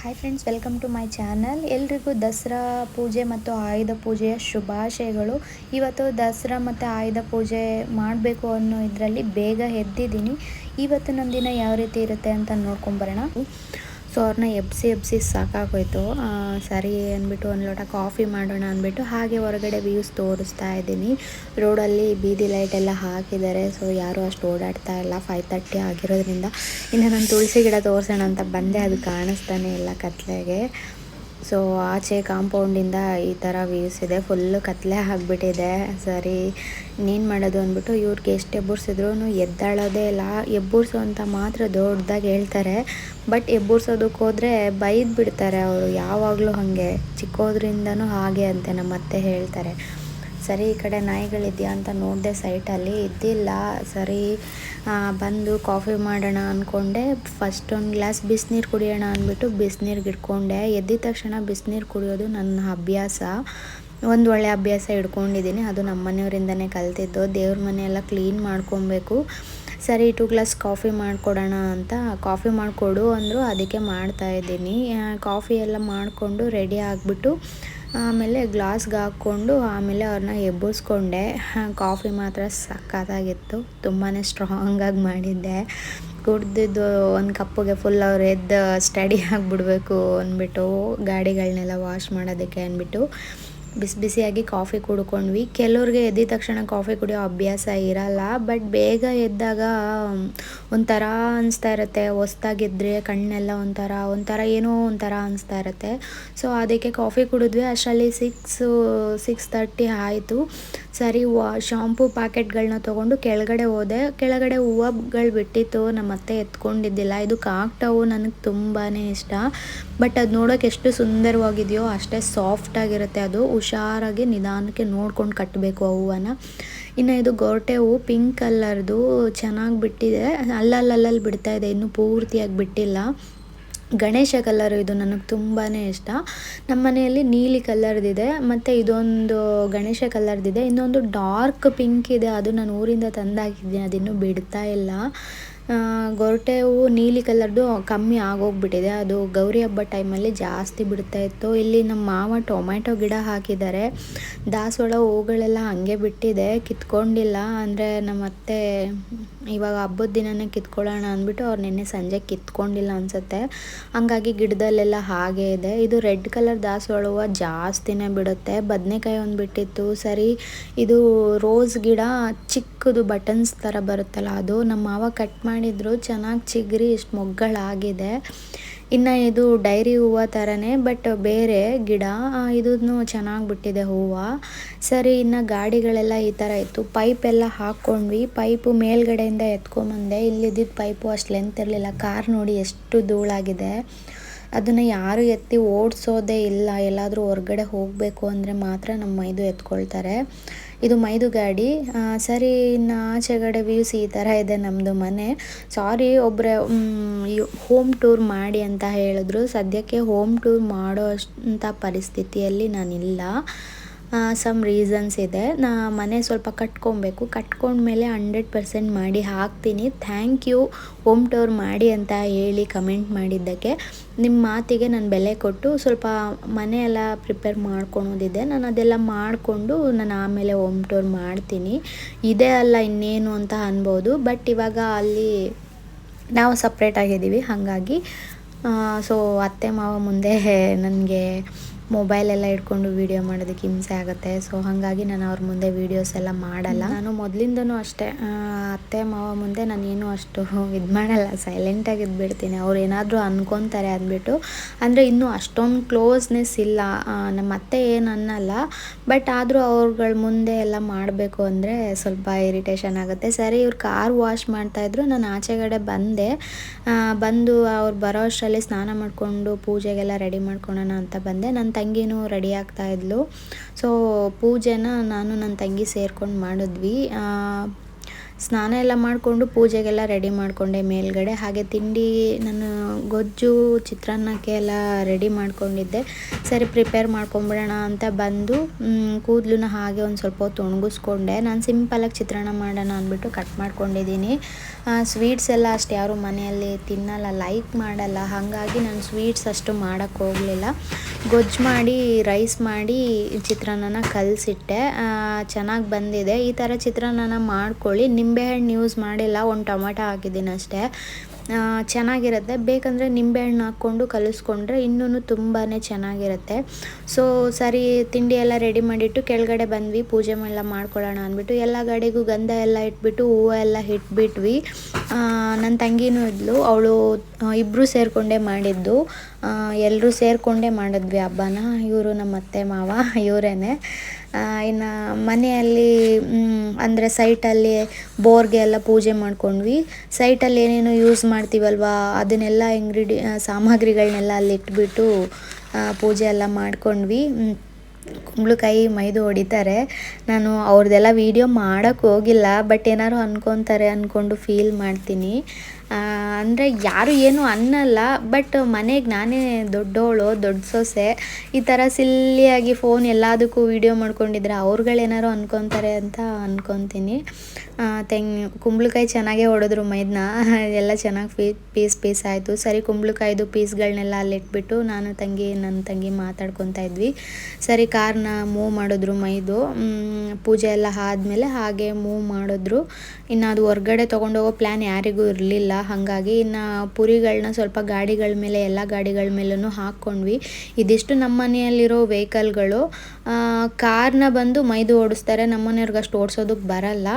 Hi friends welcome to my channel ಎಲ್ರಿಗೂ ದಸರಾ ಪೂಜೆ ಮತ್ತು ಆಯುಧ ಪೂಜೆಯ ಶುಭಾಶಯಗಳು. ಇವತ್ತು ದಸರಾ ಮತ್ತು ಆಯುಧ ಪೂಜೆ ಮಾಡಬೇಕು ಅನ್ನೋ ಇದರಲ್ಲಿ ಬೇಗ ಎದ್ದಿದ್ದೀನಿ. ಇವತ್ತು ನನ್ನ ದಿನ ಯಾವ ರೀತಿ ಇರುತ್ತೆ ಅಂತ ನೋಡ್ಕೊಂಬರೋಣ ಸೊ ಅವ್ರನ್ನ ಎಬ್ಸಿ ಎಬ್ಸಿ ಸಾಕಾಗೋಯ್ತು. ಸರಿ ಅಂದ್ಬಿಟ್ಟು ಒಂದು ಲೋಟ ಕಾಫಿ ಮಾಡೋಣ ಅಂದ್ಬಿಟ್ಟು ಹಾಗೆ ಹೊರಗಡೆ ವ್ಯೂಸ್ ತೋರಿಸ್ತಾ ಇದ್ದೀನಿ. ರೋಡಲ್ಲಿ ಬೀದಿ ಲೈಟ್ ಎಲ್ಲ ಹಾಕಿದ್ದಾರೆ. ಸೊ ಯಾರೂ ಅಷ್ಟು ಓಡಾಡ್ತಾ ಇಲ್ಲ. ಫೈವ್ ತರ್ಟಿ ಆಗಿರೋದ್ರಿಂದ. ಇನ್ನು ನಾನು ತುಳಸಿ ಗಿಡ ತೋರಿಸೋಣ ಅಂತ ಬಂದೆ. ಅದು ಕಾಣಿಸ್ತಾನೆ ಇಲ್ಲ ಕತ್ಲೆಗೆ. ಸೊ ಆಚೆ ಕಾಂಪೌಂಡಿಂದ ಈ ಥರ ವ್ಯೂಸ್ ಇದೆ. ಫುಲ್ಲು ಕತ್ಲೆ ಆಗಿಬಿಟ್ಟಿದೆ. ಸರಿ, ಇನ್ನೇನು ಮಾಡೋದು ಅಂದ್ಬಿಟ್ಟು ಇವ್ರಿಗೆ ಎಷ್ಟು ಎಬ್ಬರ್ಸಿದ್ರು ಎದ್ದಾಳೋದೇ ಇಲ್ಲ. ಎಬ್ಬರ್ಸು ಅಂತ ಮಾತ್ರ ದೊಡ್ಡದಾಗಿ ಹೇಳ್ತಾರೆ. ಬಟ್ ಎಬ್ಬರ್ಸೋದಕ್ಕೆ ಹೋದರೆ ಬೈದು ಬಿಡ್ತಾರೆ ಅವರು. ಯಾವಾಗಲೂ ಹಾಗೆ. ಚಿಕ್ಕೋದ್ರಿಂದನೂ ಹಾಗೆ ಅಂತೆ ನಮ್ಮ ಅತ್ತೆ ಹೇಳ್ತಾರೆ. ಸರಿ, ಈ ಕಡೆ ನಾಯಿಗಳಿದೆಯಾ ಅಂತ ನೋಡಿದೆ ಸೈಟಲ್ಲಿ ಇದ್ದಿಲ್ಲ. ಸರಿ ಬಂದು ಕಾಫಿ ಮಾಡೋಣ ಅಂದ್ಕೊಂಡೆ ಫಸ್ಟ್ ಒಂದು ಗ್ಲಾಸ್ ಬಿಸಿನೀರು ಕುಡಿಯೋಣ ಅಂದ್ಬಿಟ್ಟು ಬಿಸಿನೀರಿಗೆ ಇಟ್ಕೊಂಡೆ. ಎದ್ದಿದ ತಕ್ಷಣ ಬಿಸಿನೀರು ಕುಡಿಯೋದು ನನ್ನ ಅಭ್ಯಾಸ. ಒಂದು ಒಳ್ಳೆ ಅಭ್ಯಾಸ ಇಟ್ಕೊಂಡಿದ್ದೀನಿ. ಅದು ನಮ್ಮ ಮನೆಯವರಿಂದನೇ ಕಲ್ತಿದ್ದು. ದೇವ್ರ ಮನೆಯೆಲ್ಲ ಕ್ಲೀನ್ ಮಾಡ್ಕೊಬೇಕು. ಸರಿ, ಟು ಗ್ಲಾಸ್ ಕಾಫಿ ಮಾಡಿಕೊಡೋಣ ಅಂತ. ಕಾಫಿ ಮಾಡಿಕೊಡು ಅಂದರು ಅದಕ್ಕೆ ಮಾಡ್ತಾ ಇದ್ದೀನಿ. ಕಾಫಿ ಎಲ್ಲ ಮಾಡಿಕೊಂಡು ರೆಡಿ ಆಗಿಬಿಟ್ಟು ಆಮೇಲೆ ಗ್ಲಾಸ್ಗೆ ಹಾಕ್ಕೊಂಡು ಆಮೇಲೆ ಅವ್ರನ್ನ ಎಬ್ಬಿಸ್ಕೊಂಡೆ. ಕಾಫಿ ಮಾತ್ರ ಸಖತ್ತಾಗಿತ್ತು. ತುಂಬಾ ಸ್ಟ್ರಾಂಗಾಗಿ ಮಾಡಿದ್ದೆ. ಕುಡ್ದಿದ್ದು ಒಂದು ಕಪ್ಪಿಗೆ ಫುಲ್ ಅವ್ರು ಎದ್ದು ಸ್ಟಡಿ ಆಗಿಬಿಡ್ಬೇಕು ಅಂದ್ಬಿಟ್ಟು ಗಾಡಿಗಳನ್ನೆಲ್ಲ ವಾಶ್ ಮಾಡೋದಕ್ಕೆ ಅಂದ್ಬಿಟ್ಟು ಬಿಸಿ ಬಿಸಿಯಾಗಿ ಕಾಫಿ ಕುಡ್ಕೊಂಡ್ವಿ. ಕೆಲವ್ರಿಗೆ ಎದ್ದಿದ ತಕ್ಷಣ ಕಾಫಿ ಕುಡಿಯೋ ಅಭ್ಯಾಸ ಇರಲ್ಲ ಬಟ್ ಬೇಗ ಎದ್ದಾಗ ಒಂಥರ ಅನಿಸ್ತಾ ಇರುತ್ತೆ. ಹೊಸ್ದಾಗಿದ್ದರೆ ಕಣ್ಣೆಲ್ಲ ಒಂಥರ ಒಂಥರ ಏನೋ ಒಂಥರ ಅನಿಸ್ತಾ ಇರುತ್ತೆ. ಸೊ ಅದಕ್ಕೆ ಕಾಫಿ ಕುಡಿದ್ವಿ. ಅಷ್ಟರಲ್ಲಿ ಸಿಕ್ಸು ಸಿಕ್ಸ್ ತರ್ಟಿ ಆಯಿತು. ಸರಿ, ವಾ ಶಾಂಪೂ ಪ್ಯಾಕೆಟ್ಗಳನ್ನ ತೊಗೊಂಡು ಕೆಳಗಡೆ ಹೋದೆ. ಕೆಳಗಡೆ ಹೂವುಗಳು ಬಿಟ್ಟಿತ್ತು. ನಮ್ಮ ಅತ್ತೆ ಎತ್ಕೊಂಡಿದ್ದಿಲ್ಲ. ಇದು ಕಾಕ್ಟವು ನನಗೆ ತುಂಬಾ ಇಷ್ಟ. ಬಟ್ ಅದು ನೋಡೋಕೆ ಎಷ್ಟು ಸುಂದರವಾಗಿದೆಯೋ, ಅಷ್ಟೇ ಸಾಫ್ಟಾಗಿರುತ್ತೆ ಅದು. ಹುಷಾರಾಗಿ ನಿಧಾನಕ್ಕೆ ನೋಡ್ಕೊಂಡು ಕಟ್ಟಬೇಕು ಆ ಹೂವನ್ನ ಇನ್ನು ಇದು ಗೊರಟೆ ಹೂವು ಪಿಂಕ್ ಕಲರ್ದು ಚೆನ್ನಾಗಿ ಬಿಟ್ಟಿದೆ. ಅಲ್ಲಲ್ಲಲ್ಲಿ ಬಿಡ್ತಾ ಇದೆ, ಇನ್ನೂ ಪೂರ್ತಿಯಾಗಿ ಬಿಟ್ಟಿಲ್ಲ. ಗಣೇಶ ಕಲರ್ ಇದು ನನಗೆ ತುಂಬಾ ಇಷ್ಟ. ನಮ್ಮ ಮನೆಯಲ್ಲಿ ನೀಲಿ ಕಲರ್ದಿದೆ ಮತ್ತು ಇದೊಂದು ಗಣೇಶ ಕಲರ್ದಿದೆ ಇನ್ನೊಂದು ಡಾರ್ಕ್ ಪಿಂಕ್ ಇದೆ, ಅದು ನಾನು ಊರಿಂದ ತಂದಾಕಿದ್ದೀನಿ, ಅದಿನ್ನೂ ಬಿಡ್ತಾ ಇಲ್ಲ. ಗೊರಟೆ ಹೂವು ನೀಲಿ ಕಲರ್ದು ಕಮ್ಮಿ ಆಗೋಗ್ಬಿಟ್ಟಿದೆ. ಅದು ಗೌರಿ ಹಬ್ಬ ಟೈಮಲ್ಲಿ ಜಾಸ್ತಿ ಬಿಡ್ತಾ ಇತ್ತು. ಇಲ್ಲಿ ನಮ್ಮ ಮಾವ ಟೊಮ್ಯಾಟೊ ಗಿಡ ಹಾಕಿದ್ದಾರೆ. ದಾಸವಾಳ ಹೂಗಳೆಲ್ಲ ಹಾಗೆ ಬಿಟ್ಟಿದೆ. ಕಿತ್ಕೊಂಡಿಲ್ಲ. ಅಂದರೆ ನಮ್ಮ ಅತ್ತೆ ಇವಾಗ ಹಬ್ಬದ ದಿನನೇ ಕಿತ್ಕೊಳ್ಳೋಣ ಅಂದ್ಬಿಟ್ಟು ಅವ್ರು ನಿನ್ನೆ ಸಂಜೆ ಕಿತ್ಕೊಂಡಿಲ್ಲ ಅನಿಸುತ್ತೆ. ಹಂಗಾಗಿ ಗಿಡದಲ್ಲೆಲ್ಲ ಹಾಗೆ ಇದೆ. ಇದು ರೆಡ್ ಕಲರ್ ದಾಸವಾಳ ಹೂವು ಜಾಸ್ತಿನೇ ಬಿಡುತ್ತೆ. ಬದನೆಕಾಯಿ ಒಂದು ಬಿಟ್ಟಿತ್ತು. ಸರಿ, ಇದು ರೋಸ್ ಗಿಡ ಚಿಕ್ಕದು ಬಟನ್ಸ್ ಥರ ಬರುತ್ತಲ್ಲ, ಅದು ನಮ್ಮ ಮಾವ ಕಟ್ ಮಾಡಿದ್ರು, ಚೆನ್ನಾಗಿ ಚಿಗುರಿ ಇಷ್ಟು ಮೊಗ್ಗಳಾಗಿದೆ ಇನ್ನು ಇದು ಡೈರಿ ಹೂವು ಥರನೇ, ಬಟ್ ಬೇರೆ ಗಿಡ ಇದನ್ನು ಚೆನ್ನಾಗಿ ಬಿಟ್ಟಿದೆ ಹೂವು. ಸರಿ, ಇನ್ನು ಗಾಡಿಗಳೆಲ್ಲ ಈ ಥರ ಇತ್ತು. ಪೈಪ್ ಎಲ್ಲ ಹಾಕ್ಕೊಂಡ್ವಿ. ಪೈಪು ಮೇಲ್ಗಡೆಯಿಂದ ಎತ್ಕೊಂಬಂದೆ. ಇಲ್ಲಿದ್ದಿದ್ದು ಪೈಪು ಅಷ್ಟು ಲೆಂತ್ ಇರಲಿಲ್ಲ. ಕಾರ್ ನೋಡಿ ಎಷ್ಟು ಧೂಳಾಗಿದೆ. ಅದನ್ನು ಯಾರು ಎತ್ತಿ ಓಡಿಸೋದೇ ಇಲ್ಲ. ಎಲ್ಲಾದರೂ ಹೊರ್ಗಡೆ ಹೋಗಬೇಕು ಅಂದರೆ ಮಾತ್ರ ನಮ್ಮ ಇದು ಎತ್ಕೊಳ್ತಾರೆ. ಇದು ಮೈದು ಗಾಡಿ. ಸರಿ, ಇನ್ನು ಆಚೆಗಡೆ ವ್ಯೂಸ್ ಈ ಥರ ಇದೆ ನಮ್ಮದು ಮನೆ. ಸಾರಿ ಒಬ್ಬರೇ ಹೋಮ್ ಟೂರ್ ಮಾಡಿ ಅಂತ ಹೇಳಿದ್ರು. ಸದ್ಯಕ್ಕೆ ಹೋಮ್ ಟೂರ್ ಮಾಡೋ ಅಷ್ಟಂಥ ಪರಿಸ್ಥಿತಿಯಲ್ಲಿ ನಾನಿಲ್ಲ. ಸಮ್ ರೀಸನ್ಸ್ ಇದೆ. ನಾ ಮನೆ ಸ್ವಲ್ಪ ಕಟ್ಕೊಬೇಕು. ಕಟ್ಕೊಂಡ್ಮೇಲೆ ಹಂಡ್ರೆಡ್ ಪರ್ಸೆಂಟ್ ಮಾಡಿ ಹಾಕ್ತೀನಿ. ಥ್ಯಾಂಕ್ ಯು ಹೋಮ್ ಟೂರ್ ಮಾಡಿ ಅಂತ ಹೇಳಿ ಕಮೆಂಟ್ ಮಾಡಿದ್ದಕ್ಕೆ. ನಿಮ್ಮ ಮಾತಿಗೆ ನಾನು ಬೆಲೆ ಕೊಟ್ಟು ಸ್ವಲ್ಪ ಮನೆ ಎಲ್ಲ ಪ್ರಿಪೇರ್ ಮಾಡ್ಕೊಳೋದಿದೆ ನಾನು ಅದೆಲ್ಲ ಮಾಡಿಕೊಂಡು ನಾನು ಆಮೇಲೆ ಹೋಮ್ ಟೂರ್ ಮಾಡ್ತೀನಿ. ಇದೇ ಅಲ್ಲ ಇನ್ನೇನು ಅಂತ ಅನ್ಬೋದು. ಬಟ್ ಇವಾಗ ಅಲ್ಲಿ ನಾವು ಸಪ್ರೇಟ್ ಆಗಿದ್ದೀವಿ. ಹಾಗಾಗಿ ಸೊ ಅತ್ತೆ ಮಾವ ಮುಂದೆ ನನಗೆ ಮೊಬೈಲೆಲ್ಲ ಇಟ್ಕೊಂಡು ವೀಡಿಯೋ ಮಾಡೋದಕ್ಕೆ ಹಿಂಸೆ ಆಗುತ್ತೆ. ಸೊ ಹಾಗಾಗಿ ನಾನು ಅವ್ರ ಮುಂದೆ ವೀಡಿಯೋಸ್ ಎಲ್ಲ ಮಾಡಲ್ಲ. ನಾನು ಮೊದಲಿಂದನೂ ಅಷ್ಟೇ. ಅತ್ತೆ, ಮಾವ ಮುಂದೆ ನಾನು ಏನು ಅಷ್ಟು ಇದು ಮಾಡಲ್ಲ. ಸೈಲೆಂಟಾಗಿ ಇದ್ಬಿಡ್ತೀನಿ. ಅವ್ರು ಏನಾದರೂ ಅನ್ಕೊತಾರೆ ಅಂದ್ಬಿಟ್ಟು. ಅಂದರೆ ಇನ್ನೂ ಅಷ್ಟೊಂದು ಕ್ಲೋಸ್ನೆಸ್ ಇಲ್ಲ. ನಮ್ಮ ಅತ್ತೆ ಏನು ಅನ್ನಲ್ಲ. ಬಟ್ ಆದರೂ ಅವ್ರುಗಳ ಮುಂದೆ ಎಲ್ಲ ಮಾಡಬೇಕು ಅಂದರೆ ಸ್ವಲ್ಪ ಇರಿಟೇಷನ್ ಆಗುತ್ತೆ. ಸರಿ, ಇವ್ರು ಕಾರ್ ವಾಶ್ ಮಾಡ್ತಾಯಿದ್ರು ನಾನು ಆಚೆಗಡೆ ಬಂದೆ. ಬಂದು ಅವ್ರು ಬರೋ ಅಷ್ಟರಲ್ಲಿ ಸ್ನಾನ ಮಾಡಿಕೊಂಡು ಪೂಜೆಗೆಲ್ಲ ರೆಡಿ ಮಾಡ್ಕೊಳೋಣ ಅಂತ ಬಂದೆ. ನನ್ನ ತಂಗಿನೂ ರೆಡಿ ಆಗ್ತಾ ಇದ್ಲು. ಸೊ ಪೂಜೆನ ನಾನು ನನ್ನ ತಂಗಿ ಸೇರ್ಕೊಂಡು ಮಾಡಿದ್ವಿ. ಸ್ನಾನ ಎಲ್ಲ ಮಾಡಿಕೊಂಡು ಪೂಜೆಗೆಲ್ಲ ರೆಡಿ ಮಾಡಿಕೊಂಡೆ ಮೇಲ್ಗಡೆ. ಹಾಗೆ ತಿಂಡಿ ನಾನು ಗೊಜ್ಜು, ಚಿತ್ರಾನ್ನಕ್ಕೆ ಎಲ್ಲ ರೆಡಿ ಮಾಡ್ಕೊಂಡಿದ್ದೆ. ಸರಿ ಪ್ರಿಪೇರ್ ಮಾಡ್ಕೊಂಬಿಡೋಣ ಅಂತ ಬಂದು ಕೂದಲನ್ನ ಹಾಗೆ ಒಂದು ಸ್ವಲ್ಪ ಹೊತ್ತು ಒಣಗಿಸ್ಕೊಂಡೆ. ನಾನು ಸಿಂಪಲಾಗಿ ಚಿತ್ರಾನ್ನ ಮಾಡೋಣ ಅಂದ್ಬಿಟ್ಟು ಕಟ್ ಮಾಡ್ಕೊಂಡಿದ್ದೀನಿ. ಸ್ವೀಟ್ಸ್ ಎಲ್ಲ ಅಷ್ಟು ಯಾರು ಮನೆಯಲ್ಲಿ ತಿನ್ನಲ್ಲ ಲೈಕ್ ಮಾಡಲ್ಲ. ಹಾಗಾಗಿ ನಾನು ಸ್ವೀಟ್ಸ್ ಅಷ್ಟು ಮಾಡೋಕ್ಕೆ ಹೋಗಲಿಲ್ಲ. ಗೊಜ್ಜು ಮಾಡಿ ರೈಸ್ ಮಾಡಿ ಚಿತ್ರಾನ್ನನ ಕಲಸಿಟ್ಟೆ. ಚೆನ್ನಾಗಿ ಬಂದಿದೆ. ಈ ಥರ ಚಿತ್ರಾನ್ನನ ಮಾಡ್ಕೊಳ್ಳಿ. ನಿಂಬೆಹಣ್ಣು ಯೂಸ್ ಮಾಡಿಲ್ಲ, ಒಂದು ಟೊಮೆಟೊ ಹಾಕಿದ್ದೀನಿ ಅಷ್ಟೇ. ಚೆನ್ನಾಗಿರುತ್ತೆ. ಬೇಕಂದರೆ ನಿಂಬೆಹಣ್ಣು ಹಾಕ್ಕೊಂಡು ಕಲಿಸ್ಕೊಂಡ್ರೆ ಇನ್ನೂ ತುಂಬಾ ಚೆನ್ನಾಗಿರುತ್ತೆ. ಸೊ ಸರಿ, ತಿಂಡಿ ಎಲ್ಲ ರೆಡಿ ಮಾಡಿಟ್ಟು ಕೆಳಗಡೆ ಬಂದ್ವಿ. ಪೂಜೆ ಎಲ್ಲ ಮಾಡ್ಕೊಳ್ಳೋಣ ಅಂದ್ಬಿಟ್ಟು ಎಲ್ಲ ಗಾಡಿಗೂ ಗಂಧ ಎಲ್ಲ ಇಟ್ಬಿಟ್ಟು, ಹೂವು ಎಲ್ಲ ಇಟ್ಬಿಟ್ವಿ. ನನ್ನ ತಂಗಿನೂ ಇದ್ಲು. ಅವಳು ಇಬ್ಬರು ಸೇರಿಕೊಂಡೇ ಮಾಡಿದ್ದು. ಎಲ್ಲರೂ ಸೇರಿಕೊಂಡೇ ಮಾಡಿದ್ವಿ ಹಬ್ಬನ. ಇವರು ನಮ್ಮ ಅತ್ತೆ ಮಾವ, ಇವರೇನೆ. ಇನ್ನು ಮನೆಯಲ್ಲಿ ಅಂದರೆ ಸೈಟಲ್ಲಿ ಬೋರ್ಗೆ ಎಲ್ಲ ಪೂಜೆ ಮಾಡ್ಕೊಂಡ್ವಿ. ಸೈಟಲ್ಲಿ ಏನೇನು ಯೂಸ್ ಮಾಡ್ತೀವಲ್ವಾ, ಅದನ್ನೆಲ್ಲ ಇಂಗ್ರೀಡಿ ಸಾಮಗ್ರಿಗಳನ್ನೆಲ್ಲ ಅಲ್ಲಿ ಇಟ್ಬಿಟ್ಟು ಪೂಜೆ ಎಲ್ಲ ಮಾಡ್ಕೊಂಡ್ವಿ. ಕುಂಬಳಕಾಯಿ ಮೈದು ಹೊಡಿತಾರೆ. ನಾನು ಅವ್ರದ್ದೆಲ್ಲ ವೀಡಿಯೋ ಮಾಡೋಕ್ಕೋಗಿಲ್ಲ ಬಟ್ ಏನಾದ್ರು ಅಂದ್ಕೊತಾರೆ ಅಂದ್ಕೊಂಡು ಫೀಲ್ ಮಾಡ್ತೀನಿ. ಅಂದರೆ ಯಾರು ಏನು ಅನ್ನಲ್ಲ ಬಟ್ ಮನೆಗೆ ನಾನೇ ದೊಡ್ಡವಳು ದೊಡ್ಡ ಸೊಸೆ, ಈ ಥರ ಸಿಲ್ಲಿಯಾಗಿ ಫೋನ್ ಎಲ್ಲದಕ್ಕೂ ವೀಡಿಯೋ ಮಾಡ್ಕೊಂಡಿದ್ರೆ ಅವ್ರುಗಳೇನಾರು ಅನ್ಕೊತಾರೆ ಅಂತ ಅಂದ್ಕೊತೀನಿ ತೆಂಗ್, ಕುಂಬಳಕಾಯಿ ಚೆನ್ನಾಗೇ ಹೊಡೆದ್ರು ಮೈದನ್ನ ಎಲ್ಲ ಚೆನ್ನಾಗಿ ಪೀ, ಪೀಸ್ ಪೀಸ್ ಆಯಿತು. ಸರಿ, ಕುಂಬಳಕಾಯ್ದು ಪೀಸ್ಗಳನ್ನೆಲ್ಲ ಅಲ್ಲಿಟ್ಬಿಟ್ಟು ನಾನು ತಂಗಿ, ನನ್ನ ತಂಗಿ ಮಾತಾಡ್ಕೊತಾ ಇದ್ವಿ. ಸರಿ, ಕಾರ್ನ ಮೂವ್ ಮಾಡಿದ್ರು ಮೈದು. ಪೂಜೆ ಎಲ್ಲ ಆದಮೇಲೆ ಹಾಗೆ ಮೂವ್ ಮಾಡಿದ್ರು. ಇನ್ನು ಅದು ಹೊರ್ಗಡೆ ತೊಗೊಂಡೋಗೋ ಪ್ಲ್ಯಾನ್ ಯಾರಿಗೂ ಇರಲಿಲ್ಲ. ಹಾಗಾಗಿ ಇನ್ನು ಪುರಿಗಳನ್ನ ಸ್ವಲ್ಪ ಗಾಡಿಗಳ ಮೇಲೆ, ಎಲ್ಲ ಗಾಡಿಗಳ ಮೇಲೂ ಹಾಕ್ಕೊಂಡ್ವಿ. ಇದಿಷ್ಟು ನಮ್ಮ ಮನೆಯಲ್ಲಿರೋ ವೆಹಿಕಲ್ಗಳು. ಕಾರ್ನ ಬಂದು ಮೈದು ಓಡಿಸ್ತಾರೆ. ನಮ್ಮ ಮನೆಯವ್ರಿಗೆ ಅಷ್ಟು ಓಡಿಸೋದಕ್ಕೆ ಬರಲ್ಲ.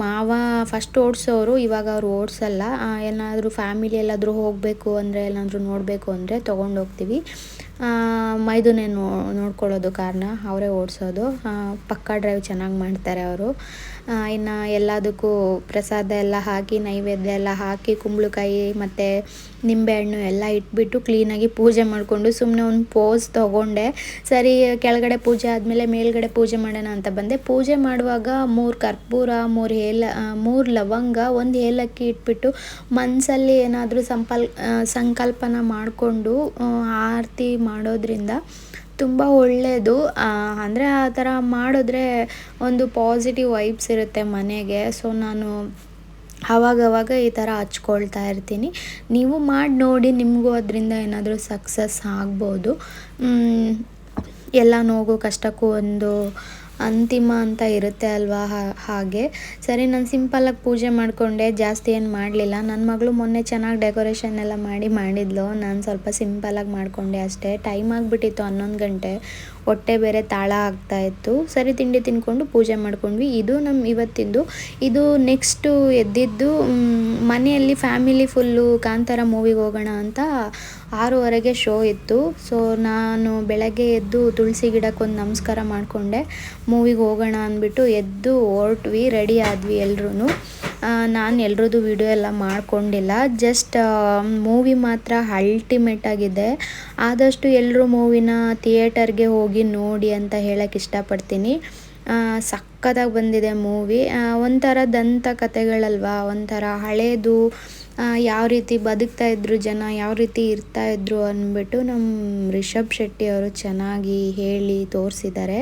ಮಾವ ಫಸ್ಟ್ ಓಡಿಸೋರು, ಇವಾಗ ಅವ್ರು ಓಡಿಸಲ್ಲ. ಏನಾದರೂ ಫ್ಯಾಮಿಲಿ ಎಲ್ಲಾದರೂ ಹೋಗಬೇಕು ಅಂದರೆ, ಏನಾದರೂ ನೋಡಬೇಕು ಅಂದರೆ ತೊಗೊಂಡೋಗ್ತೀವಿ ಮೈದುನೇ ನೋ, ನೋಡ್ಕೊಳ್ಳೋದು ಕಾರ್ನ. ಅವರೇ ಓಡಿಸೋದು. ಪಕ್ಕಾ ಡ್ರೈವ್ ಚೆನ್ನಾಗಿ ಮಾಡ್ತಾರೆ ಅವರು. ಇನ್ನು ಎಲ್ಲದಕ್ಕೂ ಪ್ರಸಾದ ಎಲ್ಲ ಹಾಕಿ, ನೈವೇದ್ಯ ಎಲ್ಲ ಹಾಕಿ, ಕುಂಬಳಕಾಯಿ ಮತ್ತು ನಿಂಬೆಹಣ್ಣು ಎಲ್ಲ ಇಟ್ಬಿಟ್ಟು ಕ್ಲೀನಾಗಿ ಪೂಜೆ ಮಾಡಿಕೊಂಡು ಸುಮ್ಮನೆ ಒಂದು ಪೋಸ್ ತೊಗೊಂಡೆ. ಸರಿ, ಕೆಳಗಡೆ ಪೂಜೆ ಆದಮೇಲೆ ಮೇಲ್ಗಡೆ ಪೂಜೆ ಮಾಡೋಣ ಅಂತ ಬಂದೆ. ಪೂಜೆ ಮಾಡುವಾಗ ಮೂರು ಕರ್ಪೂರ, ಮೂರು ಏಲ ಮೂರು ಲವಂಗ, ಒಂದು ಏಲಕ್ಕಿ ಇಟ್ಬಿಟ್ಟು ಮನಸ್ಸಲ್ಲಿ ಏನಾದರೂ ಸಂಪಲ್ ಸಂಕಲ್ಪನ ಮಾಡಿಕೊಂಡು ಆರತಿ ಮಾಡೋದ್ರಿಂದ ತುಂಬ ಒಳ್ಳೆಯದು ಅಂದರೆ ಆ ಥರ ಮಾಡಿದ್ರೆ ಒಂದು ಪಾಸಿಟಿವ್ ವೈಬ್ಸ್ ಇರುತ್ತೆ ಮನೆಗೆ. ಸೊ ನಾನು ಆವಾಗವಾಗ ಈ ಥರ ಹಚ್ಕೊಳ್ತಾ ಇರ್ತೀನಿ. ನೀವು ಮಾಡಿ ನೋಡಿ, ನಿಮಗೂ ಅದರಿಂದ ಏನಾದರೂ ಸಕ್ಸಸ್ ಆಗ್ಬೋದು. ಎಲ್ಲ ನೋವು, ಕಷ್ಟಕ್ಕೂ ಒಂದು ಅಂತಿಮ ಅಂತ ಇರುತ್ತೆ ಅಲ್ವಾ? ಹಾಗೆ. ಸರಿ, ನಾನು ಸಿಂಪಲ್ಲಾಗಿ ಪೂಜೆ ಮಾಡಿಕೊಂಡೆ, ಜಾಸ್ತಿ ಏನು ಮಾಡಲಿಲ್ಲ. ನನ್ನ ಮಗಳು ಮೊನ್ನೆ ಚೆನ್ನಾಗಿ ಡೆಕೋರೇಷನ್ ಎಲ್ಲ ಮಾಡಿ ಮಾಡಿದ್ಲು. ನಾನು ಸ್ವಲ್ಪ ಸಿಂಪಲ್ಲಾಗಿ ಮಾಡಿಕೊಂಡೆ ಅಷ್ಟೇ. ಟೈಮ್ ಆಗಿಬಿಟ್ಟಿತ್ತು ಹನ್ನೊಂದು ಗಂಟೆ. ಹೊಟ್ಟೆ ಬೇರೆ ತಾಳ ಆಗ್ತಾ ಇತ್ತು. ಸರಿ, ತಿಂಡಿ ತಿನ್ಕೊಂಡು ಪೂಜೆ ಮಾಡ್ಕೊಂಡ್ವಿ. ಇದು ನಮ್ಮ ಇವತ್ತಿಂದು. ಇದು ನೆಕ್ಸ್ಟು ಎದ್ದಿದ್ದು ಮನೆಯಲ್ಲಿ ಫ್ಯಾಮಿಲಿ ಫುಲ್ಲು ಕಾಂತಾರ ಮೂವಿಗೆ ಹೋಗೋಣ ಅಂತ ಆರೂವರೆಗೆ ಶೋ ಇತ್ತು. ಸೊ ನಾನು ಬೆಳಗ್ಗೆ ಎದ್ದು ತುಳಸಿ ಗಿಡಕ್ಕೊಂದು ನಮಸ್ಕಾರ ಮಾಡಿಕೊಂಡೆ. ಮೂವಿಗೆ ಹೋಗೋಣ ಅಂದ್ಬಿಟ್ಟು ಎದ್ದು ಹೊರಟ್ವಿ ರೆಡಿ ಆದ್ವಿ ಎಲ್ರೂ ನಾನು ಎಲ್ರದ್ದು ವಿಡಿಯೋ ಎಲ್ಲ ಮಾಡ್ಕೊಂಡಿಲ್ಲ. ಜಸ್ಟ್ ಮೂವಿ ಮಾತ್ರ ಅಲ್ಟಿಮೇಟ್ ಆಗಿದೆ. ಆದಷ್ಟು ಎಲ್ಲರೂ ಮೂವಿನ ಥಿಯೇಟರ್ಗೆ ಹೋಗಿ ನೋಡಿ ಅಂತ ಹೇಳಕ್ಕೆ ಇಷ್ಟಪಡ್ತೀನಿ. ಸಕ್ಕತ್ತಾಗಿ ಬಂದಿದೆ ಮೂವಿ ಒಂಥರ ದಂತ ಕಥೆಗಳಲ್ವಾ? ಒಂಥರ ಹಳೇದು ಯಾವ ರೀತಿ ಬದುಕ್ತಾ ಇದ್ರು ಜನ, ಯಾವ ರೀತಿ ಇರ್ತಾ ಇದ್ರು ಅಂದ್ಬಿಟ್ಟು ನಮ್ಮ ರಿಷಬ್ ಶೆಟ್ಟಿ ಅವರು ಚೆನ್ನಾಗಿ ಹೇಳಿ ತೋರಿಸಿದ್ದಾರೆ.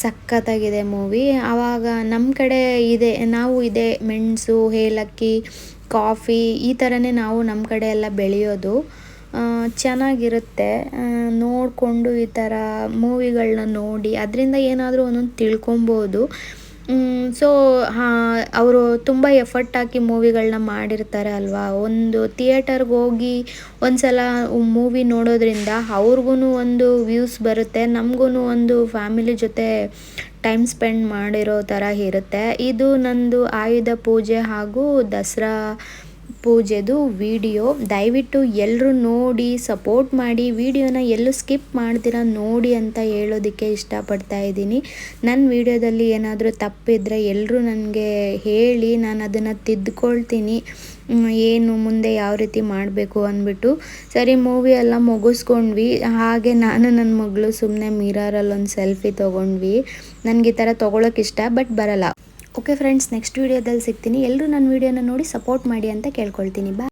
ಸಖತ್ತಾಗಿದೆ ಮೂವಿ. ಆವಾಗ ನಮ್ಮ ಕಡೆ ಇದೆ, ನಾವು ಇದೆ, ಮೆಣಸು, ಏಲಕ್ಕಿ, ಕಾಫಿ, ಈ ಥರನೇ ನಾವು ನಮ್ಮ ಕಡೆ ಎಲ್ಲ ಬೆಳೆಯೋದು. ಚೆನ್ನಾಗಿರುತ್ತೆ. ನೋಡಿಕೊಂಡು ಈ ಥರ ಮೂವಿಗಳನ್ನ ನೋಡಿ, ಅದರಿಂದ ಏನಾದರೂ ಒಂದೊಂದು ತಿಳ್ಕೊಬೋದು. ಸೊ ಅವರು ತುಂಬ ಎಫರ್ಟ್ ಹಾಕಿ ಮೂವಿಗಳನ್ನ ಮಾಡಿರ್ತಾರೆ ಅಲ್ವಾ? ಒಂದು ಥಿಯೇಟರ್ಗೆ ಹೋಗಿ ಒಂದು ಸಲ ಮೂವಿ ನೋಡೋದ್ರಿಂದ ಅವ್ರಿಗೂ ಒಂದು ವ್ಯೂಸ್ ಬರುತ್ತೆ ನಮಗೂ ಒಂದು ಫ್ಯಾಮಿಲಿ ಜೊತೆ ಟೈಮ್ ಸ್ಪೆಂಡ್ ಮಾಡಿರೋ ಥರ ಇರುತ್ತೆ. ಇದು ನಂದು ಆಯುಧ ಪೂಜೆ ಹಾಗೂ ದಸರಾ ಪೂಜೆದು ವಿಡಿಯೋ, ದಯವಿಟ್ಟು ಎಲ್ಲರೂ ನೋಡಿ ಸಪೋರ್ಟ್ ಮಾಡಿ. ವಿಡಿಯೋನ ಎಲ್ಲೂ ಸ್ಕಿಪ್ ಮಾಡ್ತೀರ ನೋಡಿ ಅಂತ ಹೇಳೋದಕ್ಕೆ ಇಷ್ಟಪಡ್ತಾ ಇದ್ದೀನಿ. ನನ್ನ ವಿಡಿಯೋದಲ್ಲಿ ಏನಾದರೂ ತಪ್ಪಿದ್ರೆ ಎಲ್ಲರೂ ನನಗೆ ಹೇಳಿ ನಾನು ಅದನ್ನು ತಿದ್ದುಕೊಳ್ತೀನಿ ಏನು, ಮುಂದೆ ಯಾವ ರೀತಿ ಮಾಡಬೇಕು ಅಂದ್ಬಿಟ್ಟು. ಸರಿ ಮೂವಿ ಎಲ್ಲ ಮುಗಿಸ್ಕೊಂಡ್ವಿ. ಹಾಗೆ ನಾನು ನನ್ನ ಮಗಳು ಸುಮ್ಮನೆ ಮಿರರಲ್ಲಿ ಒಂದು ಸೆಲ್ಫಿ ತೊಗೊಂಡ್ವಿ. ನನಗೆ ಈ ಥರ ತೊಗೊಳಕ್ಕೆ ಬಟ್ ಬರಲ್ಲ. ಓಕೆ ಫ್ರೆಂಡ್ಸ್ ನೆಕ್ಸ್ಟ್ ವೀಡಿಯೋದಲ್ಲಿ ಸಿಗ್ತೀನಿ. ಎಲ್ಲರೂ ನನ್ನ ವೀಡಿಯೋನ ನೋಡಿ ಸಪೋರ್ಟ್ ಮಾಡಿ ಅಂತ ಕೇಳ್ಕೊಳ್ತೀನಿ. ಬಾಯ್